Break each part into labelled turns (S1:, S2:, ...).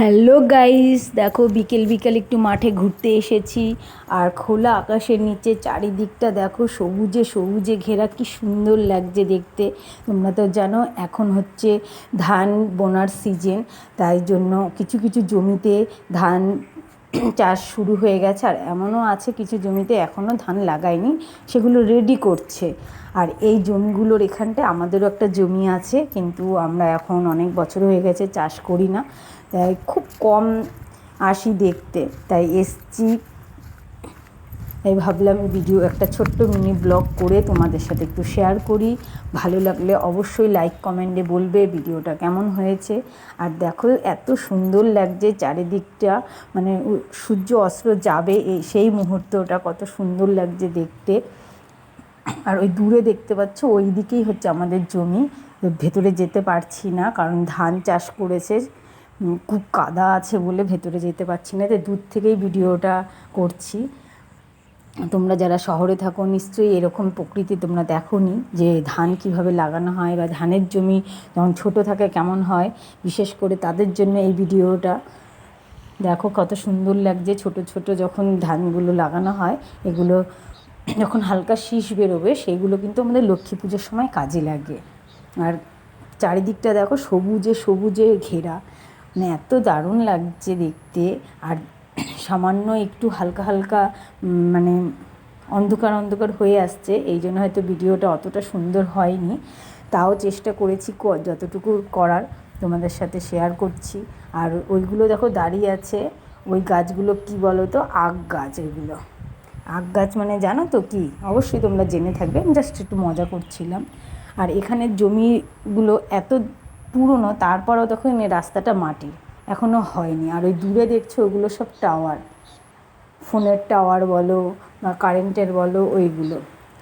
S1: Hello guys, দেখো বিকেল বিকেল একটু মাঠে ঘুরতে এসেছি। আর খোলা আকাশের নিচে চারিদিকটা দেখো সবুজে সবুজে ঘেরা, কি সুন্দর লাগছে দেখতে। তোমরা তো জানো, এখন হচ্ছে ধান বোনার সিজন তাই জন্য কিছু কিছু জমিতে ধান চাষ শুরু হয়ে গেছে আর এমনও আছে কিছু জমিতে এখনও ধান লাগায়নি, সেগুলো রেডি করছে। আর এই জমিগুলোর এখানটায় আমাদেরও একটা জমি আছে, কিন্তু আমরা এখন অনেক বছর হয়ে গেছে চাষ করি না। তাই খুব কম আসি দেখতে। তাই এসছি তাই ভাবলাম ভিডিও একটা ছোট্ট মিনি ব্লগ করে তোমাদের সাথে একটু শেয়ার করি। ভালো লাগলে অবশ্যই লাইক কমেন্টে বলবে ভিডিওটা কেমন হয়েছে। আর দেখো, এত সুন্দর লাগছে চারিদিকটা মানে সূর্য অস্ত্র যাবে এই সেই মুহূর্তটা, কত সুন্দর লাগছে দেখতে। আর ওই দূরে দেখতে পাচ্ছ, ওই দিকেই হচ্ছে আমাদের জমি। ভেতরে যেতে পারছি না, কারণ ধান চাষ করেছে। খুব কাদা আছে বলে ভেতরে যেতে পারছি না, তাই দূর থেকেই ভিডিওটা করছি। তোমরা যারা শহরে থাকো, নিশ্চয়ই এরকম প্রকৃতি তোমরা দেখো নি যে ধান কীভাবে লাগানো হয় বা ধানের জমি যখন ছোটো থাকে কেমন হয়। বিশেষ করে তাদের জন্য এই ভিডিওটা। দেখো কত সুন্দর লাগছে ছোট ছোট যখন ধানগুলো লাগানো হয়, এগুলো যখন হালকা শীষ বেরোবে, সেগুলো কিন্তু আমাদের লক্ষ্মী পুজোর সময় কাজে লাগে। আর চারিদিকটা দেখো সবুজে সবুজে ঘেরা। মানে এত দারুণ লাগছে দেখতে। আর সামান্য একটু হালকা হালকা মানে অন্ধকার অন্ধকার হয়ে আসছে, এই জন্য হয়তো ভিডিওটা অতটা সুন্দর হয়নি। তাও চেষ্টা করেছি যতটুকু করার তোমাদের সাথে শেয়ার করছি। আর ওইগুলো দেখো দাঁড়িয়ে আছে, ওই গাছগুলো কি বলো তো আগ গাছ এগুলো। আগ গাছ মানে জানো তো কি? অবশ্যই তোমরা জেনে থাকবে, আমি জাস্ট একটু মজা করছিলাম। আর এখানের জমিগুলো এত পুরনো, তারপরেও দেখো এনে রাস্তাটা মাটির। এখনও হয়নি। আর ওই দূরে দেখছ ওগুলো সব টাওয়ার ফোনের টাওয়ার বলো বা কারেন্টের বলো ওইগুলো।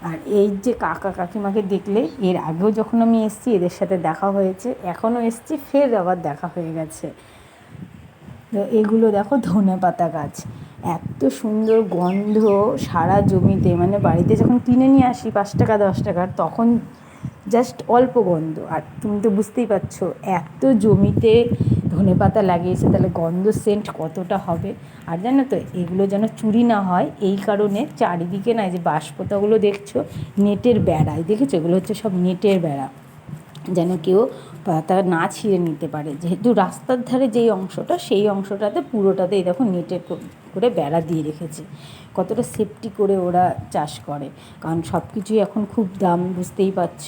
S1: আর এই যে কাকা কাকিমাকে দেখলে, এর আগেও যখন আমি এসছি, এদের সাথে দেখা হয়েছে। এখনও এসছি, ফের আবার দেখা হয়ে গেছে। তো এগুলো দেখো ধনে পাতা গাছ। এত সুন্দর গন্ধ সারা জমিতে। মানে বাড়িতে যখন কিনে নিয়ে আসি, পাঁচ টাকা, দশ টাকার তখন জাস্ট অল্প গন্ধ। আর তুমি তো বুঝতেই পারছ, এত জমিতে ধনে পাতা লাগিয়েছে, তাহলে গন্ধ সেন্ট কতটা হবে? আর জানো তো, এগুলো যেন চুরি না হয়, এই কারণে চারিদিকে না যে বাঁশপোতাগুলো দেখছ, নেটের বেড়ায়, দেখেছ? এগুলো হচ্ছে সব নেটের বেড়া। যেন কেউ পাতা না ছিঁড়ে নিতে পারে। যেহেতু রাস্তার ধারে যেই অংশটা, সেই অংশটাতে পুরোটাতে এই দেখো নেটের করে বেড়া দিয়ে রেখেছে। কতটা সেফটি করে ওরা চাষ করে। কারণ সব কিছুই এখন খুব দাম, বুঝতেই পারছ?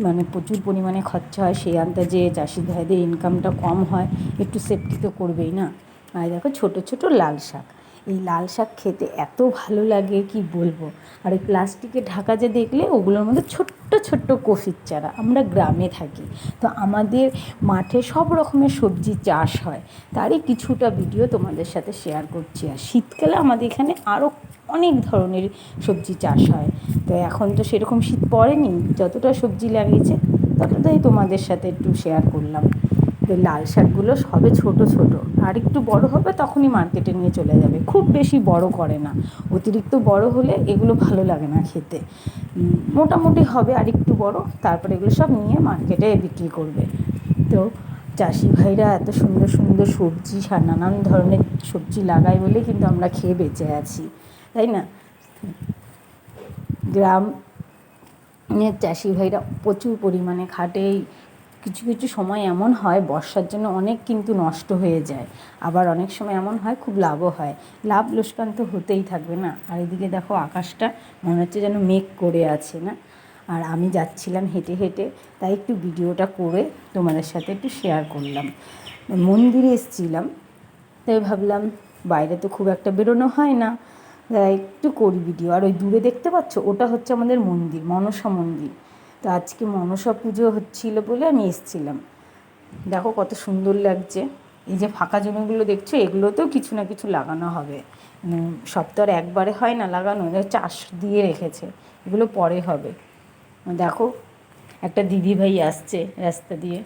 S1: মানে প্রচুর পরিমাণে খরচা হয়, সেই আন্দাজে চাষি ভাইদের ইনকামটা কম হয়, একটু সেফটি তো করবেই না? আর দেখো ছোটো ছোটো লাল শাক। এই লাল শাক খেতে এত ভালো লাগে, কি বলব? আর ওই প্লাস্টিকের ঢাকা যে দেখলে, ওগুলোর মধ্যে ছোট্ট ছোট্ট কফির চারা। আমরা গ্রামে থাকি। তো আমাদের মাঠে সব রকমের সবজি চাষ হয়। তারই কিছুটা ভিডিও তোমাদের সাথে শেয়ার করছি। আর শীতকালে আমাদের এখানে আরও অনেক ধরনের সবজি চাষ হয়। তো এখন তো সেরকম শীত পড়েনি, যতটা সবজি লাগিয়েছে ততটাই তোমাদের সাথে একটু শেয়ার করলাম। তো লাল শাকগুলো সবে ছোট ছোট, আর একটু বড় হবে তখনই মার্কেটে নিয়ে চলে যাবে। খুব বেশি বড় করে না, অতিরিক্ত বড় হলে এগুলো ভালো লাগে না খেতে। মোটামুটি হবে আর একটু বড়, তারপরে এগুলো সব নিয়ে মার্কেটে বিক্রি করবে। তো চাষি ভাইরা এত সুন্দর সুন্দর সবজি নানান ধরনের সবজি লাগায় বলে কিন্তু আমরা খেয়ে বেঁচে আছি। তাই না? গ্রাম চাষি ভাইরা প্রচুর পরিমাণে খাটে। কিছু কিছু সময় এমন হয়, বর্ষার জন্য অনেক কিন্তু নষ্ট হয়ে যায়। আবার অনেক সময় এমন হয়, খুব লাভও হয়। লাভ লোসকান তো হতেই থাকবে না। আর এদিকে দেখো আকাশটা, মনে হচ্ছে যেন মেঘ করে আছে না? আর আমি যাচ্ছিলাম হেঁটে হেঁটে, তাই একটু ভিডিওটা করে তোমাদের সাথে একটু শেয়ার করলাম। মন্দিরে এসেছিলাম, তাই ভাবলাম, বাইরে তো খুব একটা বেরোনো হয় না। একটু করি ভিডিও আর ওই দূরে দেখতে পাচ্ছ? ওটা হচ্ছে আমাদের মন্দির, মনসা মন্দির। তো আজকে মনসা পুজো হচ্ছিল বলে আমি এসছিলাম। দেখো কত সুন্দর লাগছে। এই যে ফাঁকা জমিগুলো দেখছ, এগুলোতেও কিছু না কিছু লাগানো হবে। মানে আর একবারে হয় না লাগানো চাষ দিয়ে রেখেছে। এগুলো পরে হবে। দেখো, একটা দিদি ভাই আসছে রাস্তা দিয়ে।